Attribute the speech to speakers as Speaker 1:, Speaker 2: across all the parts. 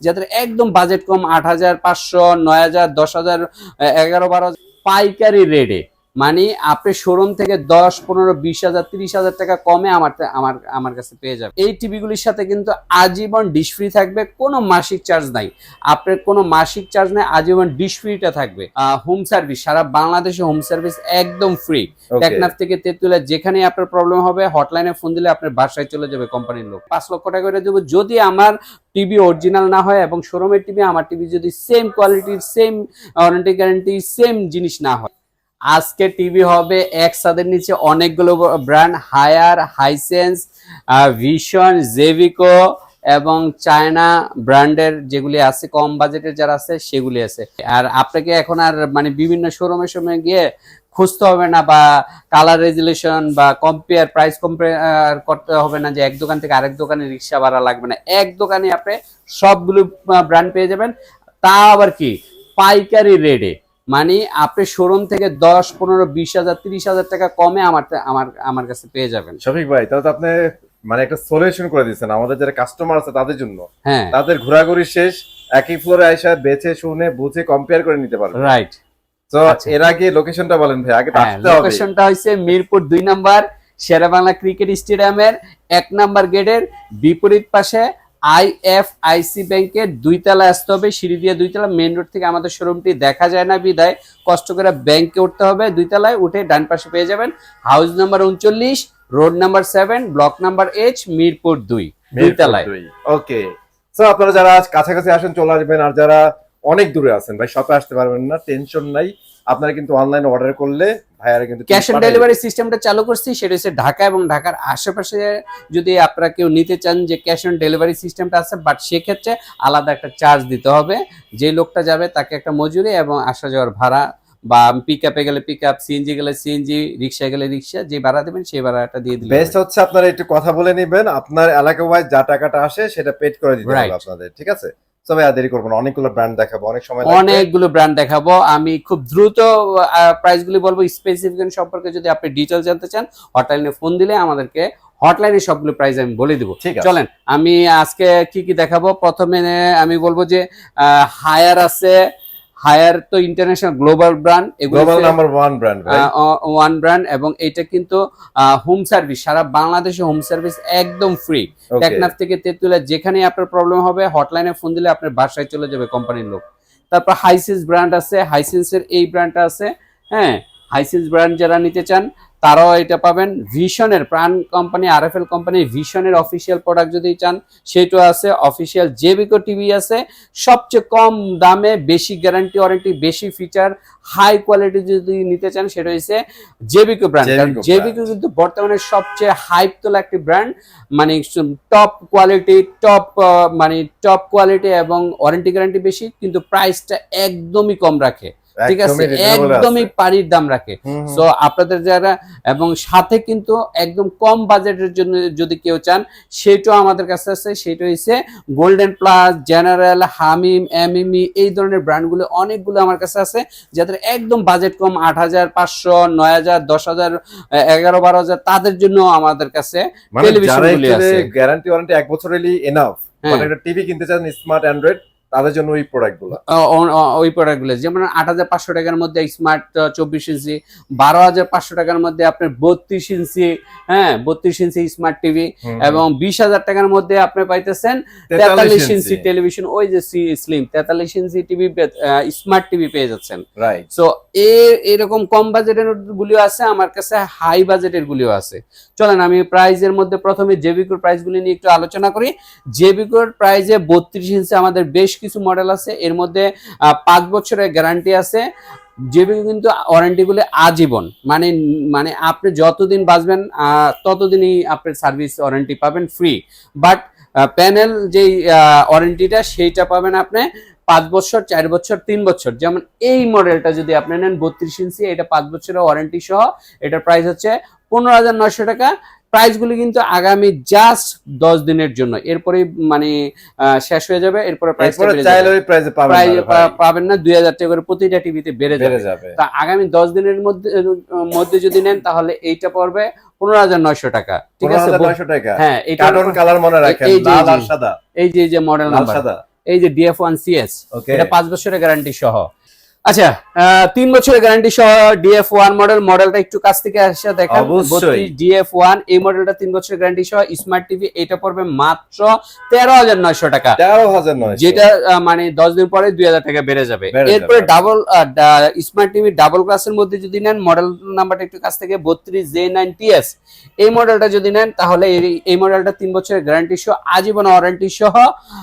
Speaker 1: যাদের একদম বাজেট কম, আট হাজার পাঁচশো, নয় হাজার, দশ হাজার, এগারো, বারো পাইকারি রেটে মানে আপনি শোরুম থেকে দশ পনেরো বিশ হাজার তিরিশ হাজার টাকা কমে আমার আমার আমার কাছে পেয়ে যাবে এই টিভিগুলির সাথে কিন্তু আজীবন ডিশ ফ্রি থাকবে কোনো মাসিক চার্জ নাই। আপনার কোনো মাসিক চার্জ নাই আজীবন ডিশ ফ্রিটা থাকবে। হোম সার্ভিস সারা বাংলাদেশে হোম সার্ভিস একদম ফ্রি. টেকনাফ থেকে তেতুলা যেখানে আপনার প্রবলেম হবে হটলাইনে ফোন দিলে আপনার বাসায় চলে যাবে কোম্পানির লোক। পাঁচ লক্ষ টাকা করে দেবো যদি আমার টিভি অরিজিনাল না হয় এবং শোরুমের টিভি আমার টিভি যদি সেম কোয়ালিটির সেম ওয়ারেন্টি গ্যারান্টি সেম জিনিস না হয়। আজকে টিভি হবে এক ছাদের নিচে অনেকগুলো brand, Haier, Hisense Vision, Jvco এবং চায়না ব্র্যান্ডের যেগুলি আছে, কম বাজেটের যারা আছে, সেগুলি আছে। আর আপনাকে এখন আর মানে বিভিন্ন শোরুমের সময় গিয়ে খুঁজতে হবে না বা কালার রেজুলেশন বা কম্পেয়ার প্রাইস কম্পেয়ার করতে হবে না যে এক দোকান থেকে আরেক দোকানে রিক্সা ভাড়া লাগবে না। এক দোকানে আপনি সবগুলো ব্র্যান্ড পেয়ে যাবেন। তা আবার কি? পাইকারি রেটে মানে আপনি শোরুম থেকে দশ পনেরো বিশ হাজার তিরিশ হাজার টাকা কমে আমার আমার আমার কাছে পেয়ে যাবেন।
Speaker 2: শফিক ভাই তাহলে তো আপনি মানে একটা সলিউশন করে দিচ্ছেন আমাদের যারা কাস্টমার আছে তাদের জন্য।
Speaker 1: হ্যাঁ।
Speaker 2: তাদের ঘোরাঘুরি শেষ একই ফ্লোরে আইসা বেছে শুনে বুঝে কম্পেয়ার করে নিতে পারবে।
Speaker 1: রাইট
Speaker 2: তো
Speaker 1: আচ্ছা।
Speaker 2: এর আগে লোকেশনটা বলেন ভাই আগে তো
Speaker 1: হ্যাঁ
Speaker 2: আসতে হবে।
Speaker 1: লোকেশনটা হচ্ছে মিরপুর দুই নাম্বার শেরেবাংলা ক্রিকেট স্টেডিয়ামের এক নাম্বার গেটের বিপরীত পাশে আইএফআইসি ব্যাংকের দুইতলা আসতে হবে সিঁড়ি দিয়ে দুইতলা মেইন রোড থেকে আমাদের শোরুমটি দেখা যায় না বিদায়। কষ্ট করে ব্যাংকে উঠতে হবে দুইতলায় উঠে ডান পাশে পেয়ে যাবেন হাউস নাম্বার উনচল্লিশ road number seven block number H Mirpur দুই দুইতলায়
Speaker 2: ওকে স্যার আপনারা যারা আজ কাছাকাছি আসেন চলে আসবেন আর যারা অনেক দূরে আছেন ভাই শপে আসতে পারবেন না টেনশন নাই। আপনারা কিন্তু অনলাইনে অর্ডার করলে ভাইয়ারা কিন্তু
Speaker 1: ক্যাশ অন ডেলিভারি সিস্টেমটা চালু করছি সেটা হচ্ছে ঢাকা এবং ঢাকার আশেপাশে যদি আপনারা কেউ নিতে চান যে ক্যাশ অন ডেলিভারি সিস্টেমটা আছে বাট সেক্ষেত্রে আলাদা একটা চার্জ দিতে হবে। যে লোকটা যাবে তাকে একটা মজুরি এবং আসা যাওয়ার ভাড়া বা পিক আপে গেলে পিক আপ সিএনজি গেলে সিএনজি রিক্সা গেলে রিক্সা যে ভাড়া দেবেন সেই ভাড়াটা দিয়ে দিলে
Speaker 2: বেস্ট হচ্ছে আপনারা একটু কথা বলে নেবেন আপনার এলাকা ওয়াইজ যা টাকাটা আসে সেটা পেড করে দিতে হবে আপনাদের ঠিক আছে? সো আর দেরি করব না। অনেকগুলো ব্র্যান্ড দেখাবো। অনেক সময়
Speaker 1: অনেকগুলো ব্র্যান্ড দেখাবো। আমি খুব দ্রুত প্রাইসগুলি বলব। স্পেসিফিকেশন সম্পর্কে যদি আপনি ডিটেল জানতে চান হটলাইনে ফোন দিলে আমাদেরকে হটলাইনে সবগুলো প্রাইস আমি বলে দিব।
Speaker 2: ঠিক আছে।
Speaker 1: চলেন আমি আজকে কি কি দেখাবো? প্রথমে আমি বলব যে হায়ার আছে হায়ার তো international global brand
Speaker 2: global number one brand
Speaker 1: one brand এবং এটা কিন্তু হোম সার্ভিস সারা বাংলাদেশে হোম সার্ভিস একদম ফ্রি টেকনাফ থেকে তেতুলা যেখানে আপনার প্রবলেম হবে হটলাইনে ফোন দিলে আপনার বাসায় চলে যাবে কোম্পানির লোক। তারপর হাইসেন্স ব্র্যান্ড আছে হাইসেন্সের এই ব্র্যান্ডটা আছে হ্যাঁ? হাইসেন্স ব্র্যান্ড যারা নিতে চান তারাও এটা পাবেন। ভিশনের Pran company R F L company ভিশনের official product যদি চান সেটাও আছে। অফিসিয়াল জেবিকো টিভি আছে। সবচেয়ে কম দামে বেশি গ্যারান্টি ওয়ারেন্টি বেশি ফিচার হাই কোয়ালিটি যদি নিতে চান সেটা হচ্ছে জেবিকো ব্র্যান্ড কারণ জেবিকো কিন্তু বর্তমানে সবচেয়ে হাইপ তোলা একটি ব্র্যান্ড মানে টপ কোয়ালিটি টপ মানে টপ কোয়ালিটি এবং ওয়ারেন্টি গ্যারান্টি বেশি কিন্তু প্রাইসটা একদমই কম রাখে। ঠিক আছে
Speaker 2: একদমই।
Speaker 1: পানির দাম রাখে। সো আপনাদের যারা এবং সাথে কিন্তু একদম কম বাজেটের জন্য যদি কেউ চান সেটাও আমাদের কাছে আছে সেটা হচ্ছে Golden Plus General Hamim MME এই ধরনের ব্র্যান্ডগুলো অনেকগুলো আমার কাছে আছে যাদের একদম বাজেট কম আট হাজার পাঁচশো নয় হাজার দশ হাজার এগারো বারো হাজার তাদের জন্য আমাদের কাছে টেলিভিশন
Speaker 2: গ্যারান্টি ওয়ারেন্টি এক বছরেরই এনাফ
Speaker 1: হ্যাঁ।
Speaker 2: মানে একটা টিভি কিনতে চান স্মার্ট অ্যান্ড্রয়েড তাদের জন্য ওই প্রোডাক্টগুলো।
Speaker 1: ও- ও- ওই প্রোডাক্টগুলো যেমন আট হাজার পাঁচশো টাকার মধ্যে স্মার্ট চব্বিশ ইঞ্চি বারো হাজার পাঁচশো টাকার মধ্যে আপনার বত্রিশ ইঞ্চি হ্যাঁ বত্রিশ ইঞ্চি স্মার্ট টিভি এবং বিশ হাজার টাকার মধ্যে আপনি পাইতেছেন তেতাল্লিশ ইঞ্চি। টেলিভিশন ওই যে স্লিম তেতাল্লিশ ইঞ্চি টিভি স্মার্ট টিভি পেয়ে যাচ্ছেন।
Speaker 2: রাইট
Speaker 1: সো এরকম কম বাজেটের গুলিও আছে আমার কাছে হাই বাজেটের গুলিও আছে। চলেন আমি প্রাইজের মধ্যে প্রথমে জেবিকোর প্রাইসগুলি নিয়ে একটু আলোচনা করি। জেবিকোর প্রাইজে বত্রিশ ইঞ্চি আমাদের বেশ কিছু মডেল আছে, এর মধ্যে পাঁচ বছরের গ্যারান্টি আছে। জেবিকো কিন্তু ওয়ারেন্টিগুলি আজীবন। মানে মানে আপনি যতদিন বাঁচবেন ততদিনই আপনি সার্ভিস ওয়ারেন্টি পাবেন ফ্রি বাট প্যানেল যেই ওয়ারেন্টিটা সেইটা পাবেন আপনি পাঁচ বছর, চার বছর, তিন বছর। যেমন এই মডেলটা যদি আপনি নেন, বত্রিশ ইঞ্চি এটা পাঁচ বছরের ওয়ারেন্টি সহ, এটার প্রাইস হচ্ছে পনেরো হাজার নয়শো টাকা। প্রাইসগুলি কিন্তু আগামী জাস্ট দশ দিনের জন্য। এরপরে মানে শেষ হয়ে যাবে এরপরে
Speaker 2: পাবেন না
Speaker 1: দুই হাজার টাকা করে প্রতিটা টিভিতে বেড়ে যাবে। তা আগামী দশ দিনের মধ্যে মধ্যে যদি নেন তাহলে এইটা পড়বে পনেরো হাজার নয়শো টাকা। ঠিক আছে
Speaker 2: টাকা।
Speaker 1: হ্যাঁ এটা
Speaker 2: কালার মনে রাখেন
Speaker 1: এই যে- এই যে-
Speaker 2: সাদা।
Speaker 1: এই এই যে মডেল নাম্বার এই যে ডিএফ ওয়ান সিএস এটা পাঁচ বছরের গ্যারান্টি সহ। আচ্ছা তিন বছরের গ্যারান্টি সহ ডিএফ ওয়ান মডেল মডেলটা একটু কাছ থেকে আসে দেখেন। ডিএফ ওয়ান এই মডেলটা তিন বছরের গ্যারান্টি সহ স্মার্ট টিভি এটা পড়বে মাত্র তেরো হাজার নয়শো টাকা।
Speaker 2: তেরো হাজার নয়
Speaker 1: যেটা মানে দশ দিন পরে দুই হাজার টাকা বেড়ে যাবে। এরপরে ডাবল স্মার্ট টিভি ডাবল ক্লাসের মধ্যে যদি নেন মডেল নাম্বারটা একটু কাছ থেকে বত্রিশ জে নাইন টিএস এই মডেলটা যদি নেন তাহলে এই- এই মডেলটা তিন বছরের গ্যারান্টি সহ আজীবন ওয়ারেন্টি সহ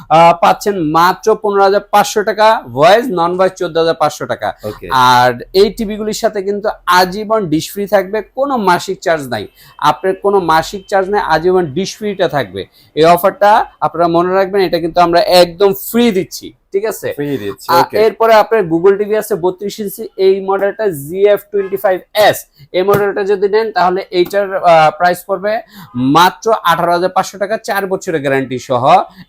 Speaker 1: আহ, পাচ্ছেন মাত্র পনেরো হাজার পাঁচশো টাকা। ভয়েস নন ভয়েস চোদ্দ হাজার পাঁচশো টাকা।
Speaker 2: ওকে
Speaker 1: আর এই টিভিগুলির সাথে কিন্তু আজীবন ডিশ ফ্রি থাকবে কোনো মাসিক চার্জ নাই। আপনার কোনো মাসিক চার্জ নাই আজীবন ডিশ ফ্রিটা থাকবে। এই অফারটা আপনারা মনে রাখবেন এটা কিন্তু আমরা একদম ফ্রি দিচ্ছি ঠিক আছে? এরপরে আপনার গুগল টিভি আছে বত্রিশ ইঞ্চি এই মডেলটা জিএফ টোয়েন্টি ফাইভ এস এই মডেলটা যদি নেন তাহলে এইটার প্রাইস পড়বে মাত্র আঠারো হাজার পাঁচশো টাকা চার বছরের গ্যারান্টি সহ।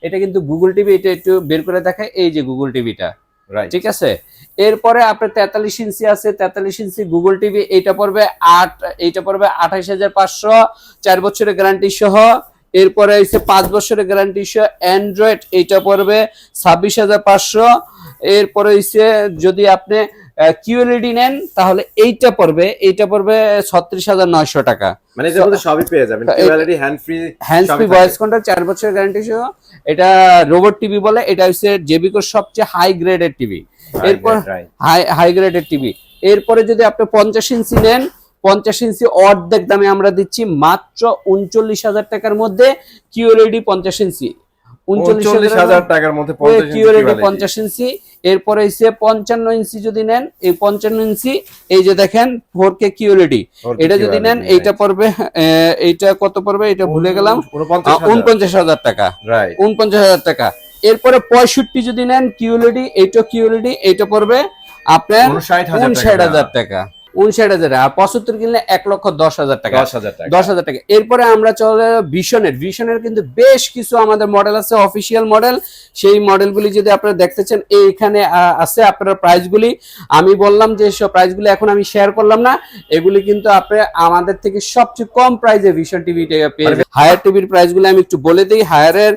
Speaker 1: এটা কিন্তু গুগল টিভি এটা একটু বের করে দেখায় এই যে গুগল টিভিটা ঠিক আছে? এরপরে আপনার তেতাল্লিশ ইঞ্চি আছে, তেতাল্লিশ ইঞ্চি গুগল টিভি এইটা পড়বে আট, এইটা পড়বে আঠাইশ হাজার পাঁচশো, চার বছরের গ্যারান্টি সহ। এরপরে হচ্ছে পাঁচ বছরের গ্যারান্টি সহ অ্যান্ড্রয়েড এইটা পড়বে ছাব্বিশ হাজার পাঁচশো। এরপরে হচ্ছে যদি আপনি কিউএলইডি নেন তাহলে এইটা পড়বে এইটা পড়বে ছত্রিশ হাজার নয়শো টাকা।
Speaker 2: মানে সবই পেয়ে যাবেন। QLED hand free
Speaker 1: hand free voice control চার বছরের গ্যারান্টি সহ। এটা রোবট টিভি বলে এটা হচ্ছে জেবিকোর সবচেয়ে হাই গ্রেডের টিভি এরপর হাই হাই গ্রেডের টিভি এরপরে যদি আপনি পঞ্চাশ ইঞ্চি নেন পঞ্চাশ ইঞ্চি অর্ধেক দামে আমরা দিচ্ছি মাত্র উনচল্লিশ হাজার টাকার মধ্যে কিউএলইডি পঞ্চাশ ইঞ্চি।
Speaker 2: উনচল্লিশ হাজার টাকার মধ্যে পঞ্চাশ ইঞ্চি
Speaker 1: কিউএলইডি পঞ্চাশ ইঞ্চি এরপরে হচ্ছে পঞ্চান্ন ইঞ্চি যদি নেন এই পঞ্চান্ন ইঞ্চি এই যে দেখেন ফোর কে
Speaker 2: 4K
Speaker 1: এটা যদি নেন এইটা পড়বে এইটা কত পড়বে এটা ভুলে গেলাম।
Speaker 2: উনপঞ্চাশ
Speaker 1: হাজার। টাকা। উনপঞ্চাশ হাজার টাকা। এরপরে পঁয়ষট্টি যদি নেন কিউএলইডি এইটা কিউএলইডি এইটা পড়বে আপনার
Speaker 2: উনষাট হাজার
Speaker 1: টাকা। উনষাট হাজার আর পঁচাত্তর কিনলে এক লক্ষ দশ হাজার টাকা।
Speaker 2: দশ হাজার টাকা।
Speaker 1: দশ হাজার টাকা। এরপরে আমরা চলে ভিশনের। ভিশনের কিন্তু বেশ কিছু আমাদের মডেল আছে অফিসিয়াল মডেল সেই মডেলগুলি যদি আপনারা দেখতে চান এইখানে আছে আপনার প্রাইসগুলি আমি বললাম যে সব প্রাইসগুলি এখন আমি শেয়ার করলাম না। এগুলি কিন্তু আপনি আমাদের থেকে সবচেয়ে কম প্রাইসে ভিশন টিভি পেয়ে হায়ার টিভির প্রাইসগুলি আমি একটু বলে দিই। হায়ারের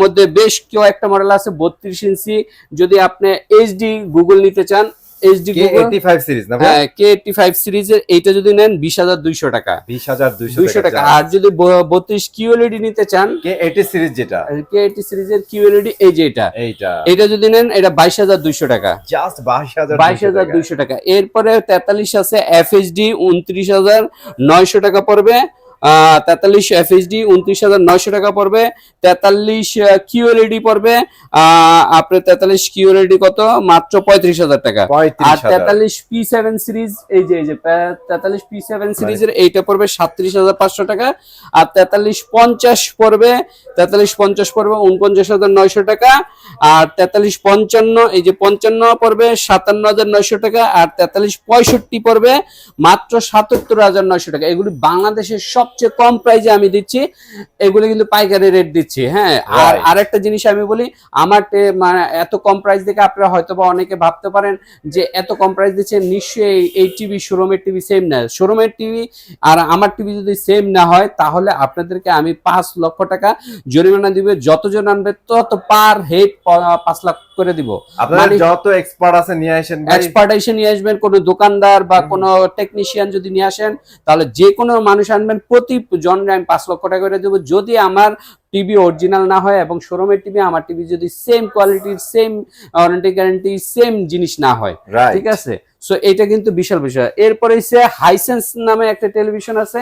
Speaker 1: মধ্যে বেশ কেউ একটা মডেল আছে বত্রিশ ইঞ্চি যদি আপনি এইচডি গুগল নিতে চান এইচডি
Speaker 2: কে
Speaker 1: গুগল
Speaker 2: এইটি ফাইভ সিরিজ না
Speaker 1: হ্যাঁ কে এইটটি ফাইভ সিরিজের এইটা যদি নেন বিশ হাজার দুইশো টাকা।
Speaker 2: বিশ হাজার দুইশো
Speaker 1: দুইশো টাকা। আর যদি বত্রিশ কিউএলইডি নিতে চান?
Speaker 2: কে এইটি সিরিজ যেটা।
Speaker 1: কে এইটটি সিরিজের কিউএলইডি এই যে এটা।
Speaker 2: এইটা।
Speaker 1: এটা যদি নেন এটা বাইশ হাজার দুইশো টাকা।
Speaker 2: জাস্ট বাইশ হাজার
Speaker 1: বাইশ হাজার দুইশো টাকা। এরপরে তেতাল্লিশ আছে এফএইচডি উনত্রিশ হাজার নয়শো টাকা পড়বে। তেতাল্লিশ এফএইচডি উনত্রিশ হাজার নয়শো টাকা পড়বে। তেতাল্লিশ কিউএলইডি পড়বে। আপনার তেতাল্লিশ কিউএলইডি কত? মাত্র পঁয়ত্রিশ হাজার টাকা। আর তেতাল্লিশ পি সেভেন সিরিজ এই যে এই যে তেতাল্লিশ পি সেভেন সিরিজের এইটা পড়বে সাতত্রিশ হাজার পাঁচশো টাকা। আর তেতাল্লিশ পঞ্চাশ পড়বে তেতাল্লিশ পঞ্চাশ পড়বে উনপঞ্চাশ হাজার নয়শো টাকা। আর তেতাল্লিশ পঞ্চান্ন এই যে পঞ্চান্ন পড়বে সাতান্ন হাজার নয়শো টাকা। আর তেতাল্লিশ পঁয়ষট্টি পড়বে মাত্র সাতাত্তর হাজার নয়শো টাকা। এগুলি বাংলাদেশের সবচেয়ে কম প্রাইজে আমি দিচ্ছি এগুলি কিন্তু পাইকারি রেট দিচ্ছি হ্যাঁ। আর আরেকটা জিনিস আমি বলি আমার মানে এত কম প্রাইস দেখে আপনারা হয়তো বা অনেকে ভাবতে পারেন যে এত কম প্রাইস দিচ্ছে নিশ্চয়ই এই টিভি শোরুমের টিভি সেম না। শোরুমের টিভি আর আমার টিভি যদি সেম না হয় তাহলে আপনাদেরকে আমি পাঁচ লক্ষ টাকা জরিমানা দিবে যতজন আনবে তত পার হেড পাঁচ লাখ করে দিব।
Speaker 2: আপনারা
Speaker 1: মানে-
Speaker 2: যত এক্সপার্ট আছে নিয়ে আসেন
Speaker 1: এক্সপার্ট এসে নিয়ে আসবেন কোনো দোকানদার বা কোনো টেকনিশিয়ান যদি নিয়ে আসেন তাহলে যে কোনো মানুষ আনবেন প্রতি জন আমি পাঁচ লক্ষ টাকা করে দেবো। যদি আমার টিভি অরিজিনাল না হয় এবং শোরুমের টিভি আমার টিভি যদি সেম কোয়ালিটির সেম ওয়ারেন্টি গ্যারান্টি সেম জিনিস না হয়। ঠিক আছে? সো এটা কিন্তু বিশাল বিষয়। এরপরে হচ্ছে হাইসেন্স নামে একটা টেলিভিশন আছে।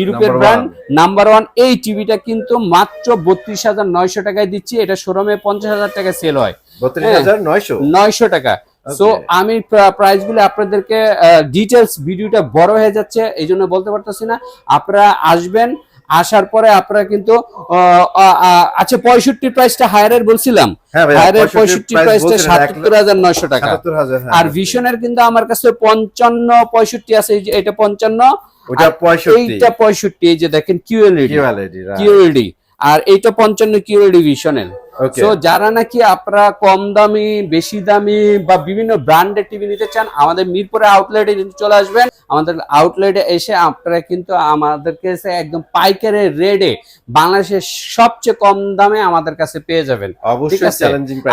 Speaker 1: ইউরোপের ব্র্যান্ড নাম্বার ওয়ান এই টিভিটা কিন্তু মাত্র বত্রিশ হাজার নয়শো টাকায় দিচ্ছি। এটা শোরুমে পঞ্চাশ হাজার টাকা সেল হয়। হ্যাঁ।
Speaker 2: নয়শো
Speaker 1: টাকা। সো আমি প্রাইসগুলো আপনাদেরকে ডিটেলস ভিডিওটা বড় হয়ে যাচ্ছে এই জন্য বলতে পারতেছি না। আপনারা আসবেন আসার পরে আপনারা কিন্তু আচ্ছা পঁয়ষট্টি প্রাইসটা হায়ারের বলছিলাম।
Speaker 2: হ্যাঁ
Speaker 1: হায়ারের পঁয়ষট্টি প্রাইসটা সাতাত্তর হাজার নয়শো টাকা।
Speaker 2: হ্যাঁ,
Speaker 1: আর ভিশনের কিন্তু আমার কাছে পঞ্চান্ন পঁয়ষট্টি আছে এই যে এটা পঞ্চান্ন। এইটা পঁয়ষট্টি এই যে দেখেন কিউএলইডি
Speaker 2: কিউএলইডি
Speaker 1: কিউএলডি আর এইটা পঞ্চান্ন কিলো ডিভিশনের তো যারা নাকি আপনারা কম দামি বেশি দামি বা বিভিন্ন ব্র্যান্ডের টিভি নিতে চান আমাদের মিরপুরে আউটলেটে কিন্তু চলে আসবেন। আমাদের আউটলেটে এসে আপনারা কিন্তু আমাদের কাছে একদম পাইকারি রেডে বাংলাদেশের সবচেয়ে কম দামে আমাদের কাছে পেয়ে যাবেন।
Speaker 2: অবশ্যই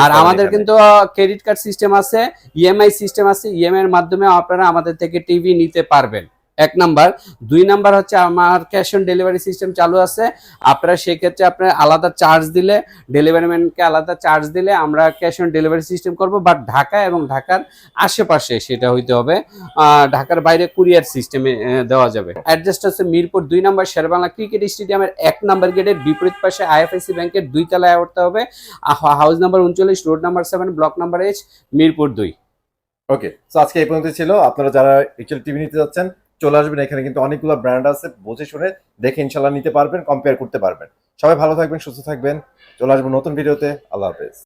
Speaker 1: আর আমাদের কিন্তু ক্রেডিট কার্ড সিস্টেম আছে ইএমআই সিস্টেম আছে। ইএমআই এর মাধ্যমে আপনারা আমাদের থেকে টিভি নিতে পারবেন। এক নাম্বার। দুই নাম্বার হচ্ছে আমার ক্যাশ অন ডেলিভারি সিস্টেম চালু আছে। আপনারা সেক্ষেত্রে আপনার আলাদা চার্জ দিলে ডেলিভারি ম্যানকে আলাদা চার্জ দিলে আমরা ক্যাশ অন ডেলিভারি সিস্টেম করব। বাট ঢাকা এবং ঢাকার আশেপাশে সেটা হইতে হবে। ঢাকার বাইরে কুরিয়ার সিস্টেমে দেওয়া যাবে। অ্যাড্রেসটা হচ্ছে মিরপুর দুই নাম্বার শেরবাংলা ক্রিকেট স্টেডিয়ামের এক নাম্বার গেটের বিপরীত পাশে আইএফআইসি ব্যাংকের দুই তলায় উঠতে হবে। হাউস নাম্বার উনচল্লিশ road number seven block number H Mirpur দুই।
Speaker 2: ওকে তো আজকে এই পর্যন্ত ছিল। আপনারা যারা এক্সেল টিভি নিতে যাচ্ছেন চলে আসবেন। এখানে কিন্তু অনেকগুলো ব্র্যান্ড আছে। বুঝে শুনে দেখে ইনশাল্লাহ নিতে পারবেন কম্পেয়ার করতে পারবেন। সবাই ভালো থাকবেন, সুস্থ থাকবেন। চলে আসবেন নতুন ভিডিওতে আল্লাহ হাফেজ।